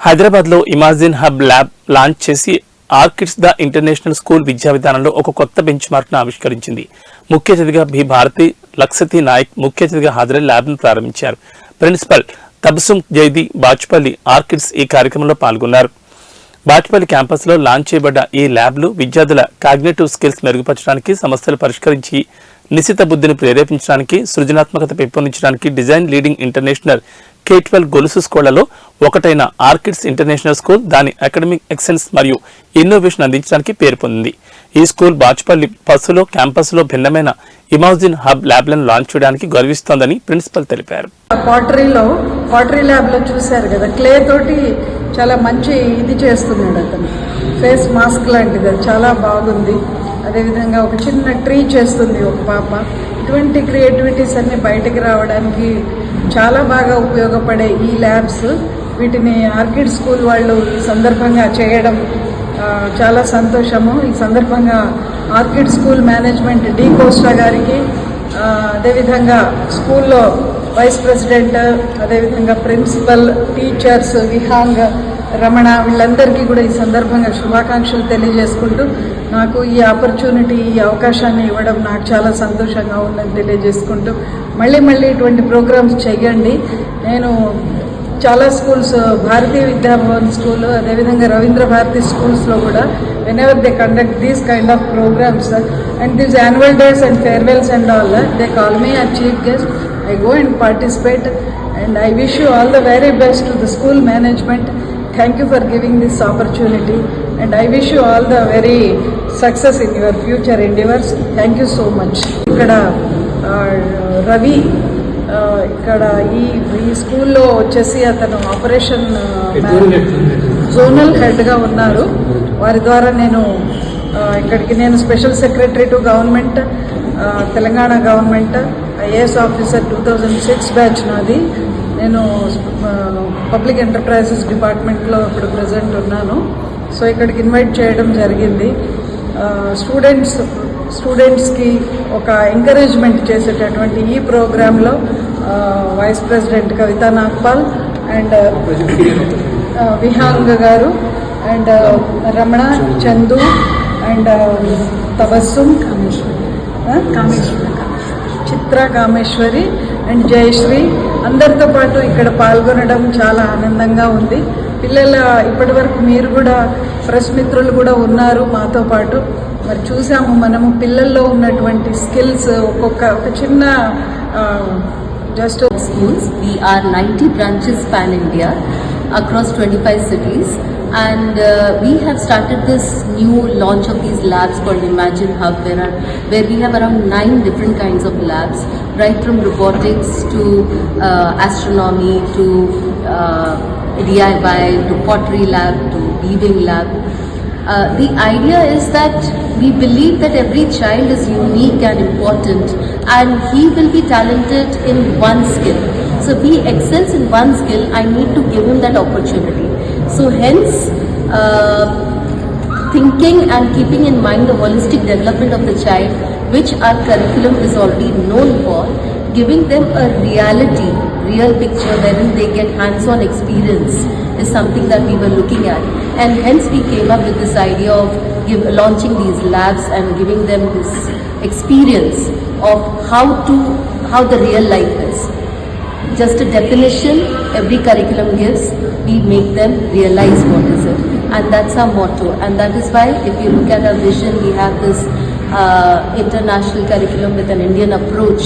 హైదరాబాద్లో imagine hub lab launch చేసి Orchids the international school విద్యా విధానంలో ఒక కొత్త బెంచ్ మార్క్ను ఆవిష్కరించింది. ముఖ్య అతిథిగా బి భారతి లక్సతి నాయక్ ముఖ్య అతిథిగా హాజరై ల్యాబ్ను ప్రారంభించారు. ప్రిన్సిపల్ తబసుం జైది బాజ్పల్లి ఆర్కిడ్స్ ఈ కార్యక్రమంలో పాల్గొన్నారు. బాచుపల్లి క్యాంపస్లో లాంచ్ చేయబడ్డ ఈ ల్యాబ్లు విద్యార్థుల కాగ్నేటివ్ స్కిల్స్ మెరుగుపరచడానికి సమస్యలు పరిష్కరించి నిశ్చిత బుద్ధిని ప్రేరేపించడానికి సృజనాత్మకత పెంపొందించడానికి design leading international K twelve గొలుసు స్కూళ్ళలో ఒకటైన ఆర్కిడ్స్ ఇంటర్నేషనల్ స్కూల్ దాని అకాడమిక్ ఎక్సెన్స్ మరియు ఇన్నోవేషన్ అందించడానికి పేరు పొందింది. ఈ స్కూల్ బాచుపల్లి బస్సులో క్యాంపస్లో భిన్నమైన ఇమాజిన్ హబ్ ల్యాబ్లను లాంచ్ చేయడానికి గర్విస్తోందని ప్రిన్సిపల్ తెలిపారు. పాటరీలో పాటరీ ల్యాబ్లో చూశారు కదా క్లే తోటి చాలా మంచి ఇది చేస్తున్నాడు అతను. ఫేస్ మాస్క్ లాంటిది అది చాలా బాగుంది. అదేవిధంగా ఒక చిన్న ట్రీ చేస్తుంది ఒక పాప. ఇటువంటి క్రియేటివిటీస్ అన్ని బయటకు రావడానికి చాలా బాగా ఉపయోగపడే ఈ ల్యాబ్స్ వీటిని ఆర్కిడ్ స్కూల్ వాళ్ళు ఈ సందర్భంగా చేయడం చాలా సంతోషము. ఈ సందర్భంగా Orchid school management D Costa గారికి అదేవిధంగా స్కూల్లో వైస్ ప్రెసిడెంట్ అదేవిధంగా ప్రిన్సిపల్ టీచర్స్ విహాంగ్ రమణ వీళ్ళందరికీ కూడా ఈ సందర్భంగా శుభాకాంక్షలు తెలియజేసుకుంటూ నాకు ఈ ఆపర్చునిటీ ఈ అవకాశాన్ని ఇవ్వడం నాకు చాలా సంతోషంగా ఉందని తెలియజేసుకుంటూ మళ్ళీ మళ్ళీ ఇటువంటి ప్రోగ్రామ్స్ చేయండి నేను చాలా స్కూల్స్ భారతీయ విద్యాభవన్ స్కూల్ అదేవిధంగా రవీంద్ర భారతి స్కూల్స్లో కూడా whenever they conduct these kind of programs and these annual days and farewells and all they call me our chief guest I go and participate and I wish you all the very best to the school management thank you for giving this opportunity and I wish you all the very success in your future endeavours thank you so much ఇక్కడ రవి ఇక్కడ ఈ ఈ స్కూల్లో వచ్చేసి అతను operation zonal హెడ్గా ఉన్నారు. వారి ద్వారా నేను ఇక్కడికి నేను special secretary to government Telangana government IAS officer two thousand six batch నాది. నేను పబ్లిక్ ఎంటర్ప్రైజెస్ డిపార్ట్మెంట్లో ఇప్పుడు ప్రజెంట్ ఉన్నాను. సో ఇక్కడికి ఇన్వైట్ చేయడం జరిగింది. స్టూడెంట్స్ స్టూడెంట్స్కి ఒక ఎంకరేజ్మెంట్ చేసేటటువంటి ఈ ప్రోగ్రాంలో vice president Kavita Nagpal and Vihang garu and Ramana Chandu and Tabassum Kameshwari Chitra Kameshwari and Jayashree అందరితో పాటు ఇక్కడ పాల్గొనడం చాలా ఆనందంగా ఉంది. పిల్లల ఇప్పటి వరకు మీరు కూడా ప్రెస్ మిత్రులు కూడా ఉన్నారు మాతో పాటు. మరి చూసాము మనము పిల్లల్లో ఉన్నటువంటి స్కిల్స్ ఒక్కొక్క ఒక చిన్న just schools We are 90 branches pan India across 25 cities. And uh, we have started this new launch of these labs called Imagine Hub, where, where we have around nine different kinds of labs, right from robotics to uh, astronomy to uh, DIY to pottery lab to weaving lab. Uh, the idea is that we believe that every child is unique and important and he will be talented in one skill. So if he excels in one skill, I need to give him that opportunity. So hence, uh, thinking and keeping in mind the holistic development of the child, which our curriculum is already known for, giving them a reality, real picture wherein they get hands-on experience is something that we were looking at. And hence we came up with this idea of give, launching these labs and giving them this experience of how to, how the real life is just a definition every curriculum gives we make them realize what is it. And that's our motto. And that is why if you look at our vision we have this uh, international curriculum with an indian approach